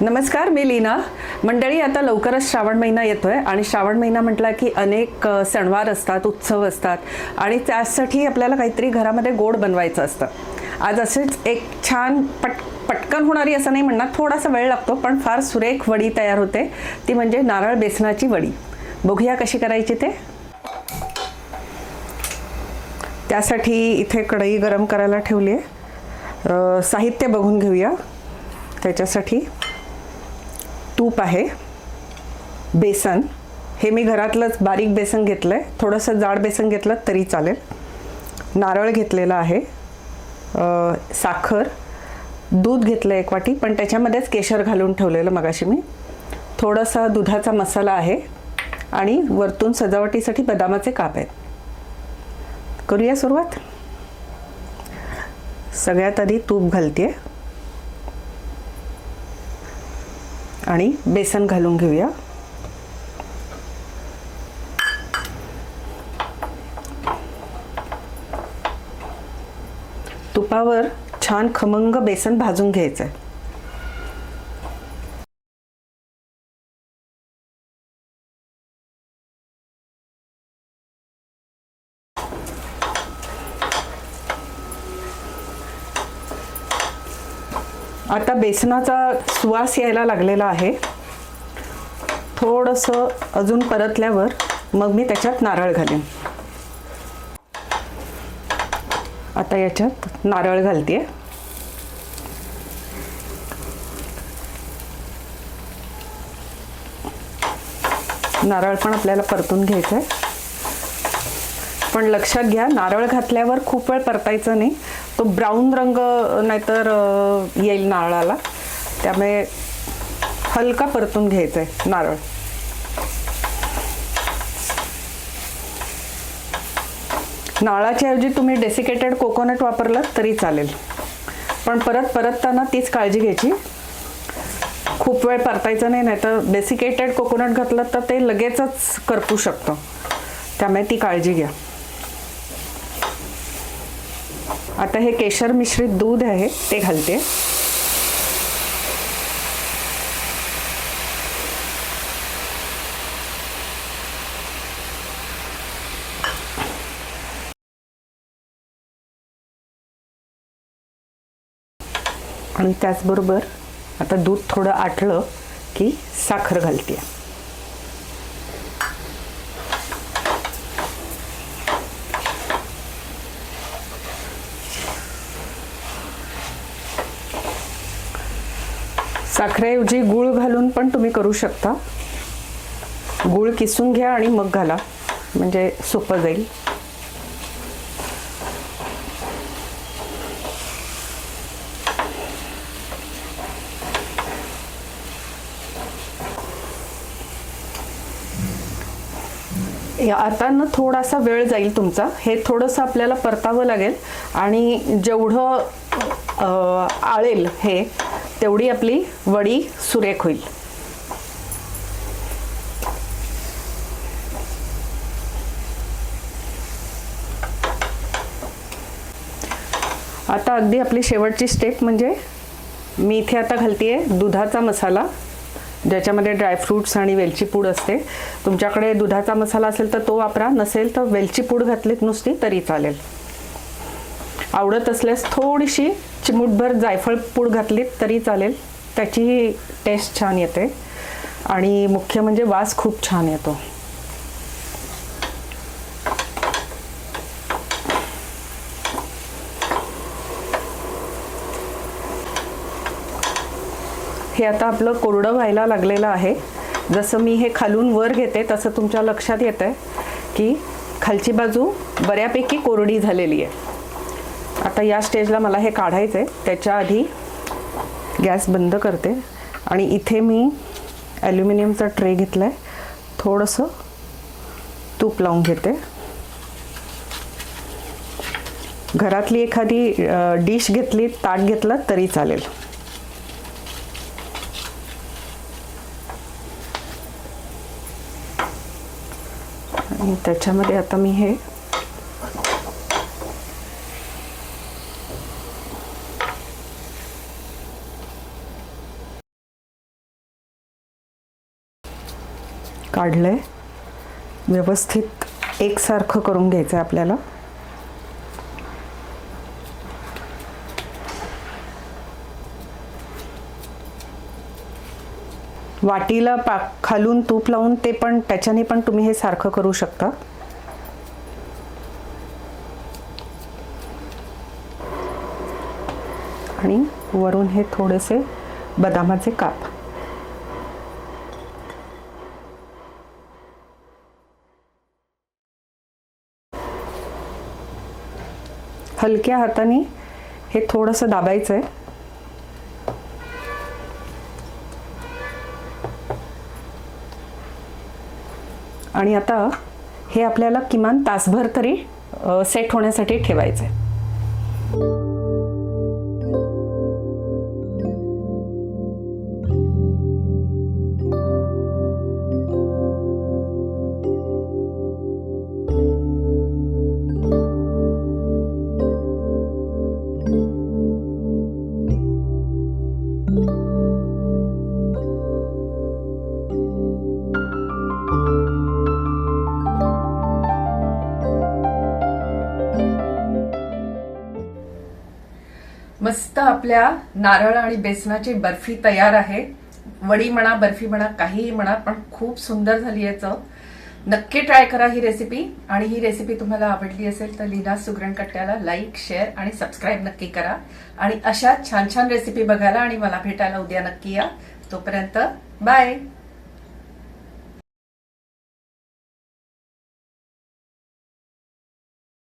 नमस्कार मी लीना. मंडळी आता लवकरच श्रावण महिना येतो आहे आणि श्रावण महिना म्हटला की अनेक सणवार असतात उत्सव असतात आणि त्यासाठी आपल्याला काहीतरी घरामध्ये गोड बनवायचं असतं. आज असेच एक छान पट पटकन होणारी असं नाही म्हणणार थोडासा वेळ लागतो पण फार सुरेख वडी तयार होते. ती म्हणजे नारळ बेसनाची वडी. बघूया कशी करायची ते. त्यासाठी इथे कढई गरम करायला ठेवली आहे. साहित्य बघून घेऊया. त्याच्यासाठी तूप आहे बेसन. हे मी घरातलंच बारीक बेसन घेतलं आहे थोडंसं जाड बेसन घेतलं तरी चालेल. नारळ घेतलेला आहे. साखर. दूध घेतलं एक वाटी पण त्याच्यामध्येच केशर घालून ठेवलेलं मगाशी मी. थोडासा दुधाचा मसाला आहे आणि वरतून सजावटीसाठी बदामाचे काप आहेत. करूया सुरुवात? सगळ्यात आधी तूप घालते आणि बेसन घालून घेऊया. तुपावर छान खमंग बेसन भाजून घ्यायचं आहे आता बेसनाचा सुवास यायला लागलेला आहे. थोडंसं अजून परतल्यावर मग मी त्याच्यात नारळ घालेन. आता याच्यात नारळ घालते नारळ पण आपल्याला परतून घ्यायचं आहे पण लक्षात घ्या नारळ घातल्यावर खूप वेळ परतायचं नाही. तो ब्राऊन रंग नाहीतर येईल नारळाला. त्यामुळे हलका परतून घ्यायचा आहे नारळ. नारळाच्या ऐवजी तुम्ही डेसिकेटेड कोकोनट वापरलं तरी चालेल. पण परत परतताना तीच काळजी घ्यायची. खूप वेळ परतायचं नाही नाही तर डेसिकेटेड कोकोनट घातलं तर ते लगेचच करपू शकतं. त्यामुळे ती काळजी घ्या. आता हे केशर मिश्रित दूध आहे ते घालते. आणि त्याचबरोबर आता दूध थोडं आटलं की साखर घालते. साखरेऐवजी गूळ घालून पण तुम्ही करू शकता. गूळ किसून घ्या आणि मग घाला. म्हणजे सोपं जाईल. या- आता ना थोडासा वेळ जाईल तुमचा. हे थोडंसं आपल्याला परतावं लागेल. आणि जेवढं आळेल हे तेवढी आपली वडी सुरेख होईल. आता अगदी आपली शेवटची स्टेप म्हणजे मी इथे आता घालते दुधाचा मसाला ज्याच्यामध्ये ड्रायफ्रूट्स आणि वेलची पूड असते. तुमच्याकडे दुधाचा मसाला असेल तर तो वापरा नसेल तर वेलची पूड घातलीत नुसती तरी चालेल. आवडत असल्यास थोडीशी चिमूटभर जायफळ पूड घातलीत तरी चालेल. त्याची टेस्ट छान येते. आणि मुख्य म्हणजे वास खूप छान येतो. हे आता आपलं कोरडं व्हायला लागलेलं आहे. जसं मी हे खालून वर घेते तसं तुमच्या लक्षात येतं आहे की खालची बाजू बऱ्यापैकी कोरडी झालेली आहे. आता या स्टेजला मला हे काढायचं आहे त्याच्या आधी गॅस बंद करते. आणि इथे मी ॲल्युमिनियमचा ट्रे घेतला आहे थोडंसं तूप लावून घेते. घरातली एखादी डिश घेतली ताट घेतलं तरी चालेल. आणि त्याच्यामध्ये आता मी हे काढलं आहे व्यवस्थित एकसारखं करून घ्यायचं आहे आपल्याला. वाटीला पाक खालून तूप लावून ते पण त्याच्याने पण तुम्ही हे सारखं करू शकता. आणि वरून हे थोडेसे बदामाचे काप. हलक्या हाताने हे थोडंसं दाबायचं आहे आणि आता हे आपल्याला किमान तासभर तरी सेट होण्यासाठी ठेवायचं आहे मस्त आपल्या नारळ आणि बेसनाची बर्फी तयार आहे. वडी म्हणा बर्फी म्हणा काहीही म्हणा पण खूप सुंदर झाली आहे चव. नक्की ट्राय करा ही रेसिपी आणि ही रेसिपी तुम्हाला आवडली असेल तर लीना सुगरण कट्ट्याला लाईक शेअर आणि सबस्क्राईब नक्की करा. आणि अशा छान छान रेसिपी बघायला आणि मला भेटायला उद्या नक्की या. तोपर्यंत बाय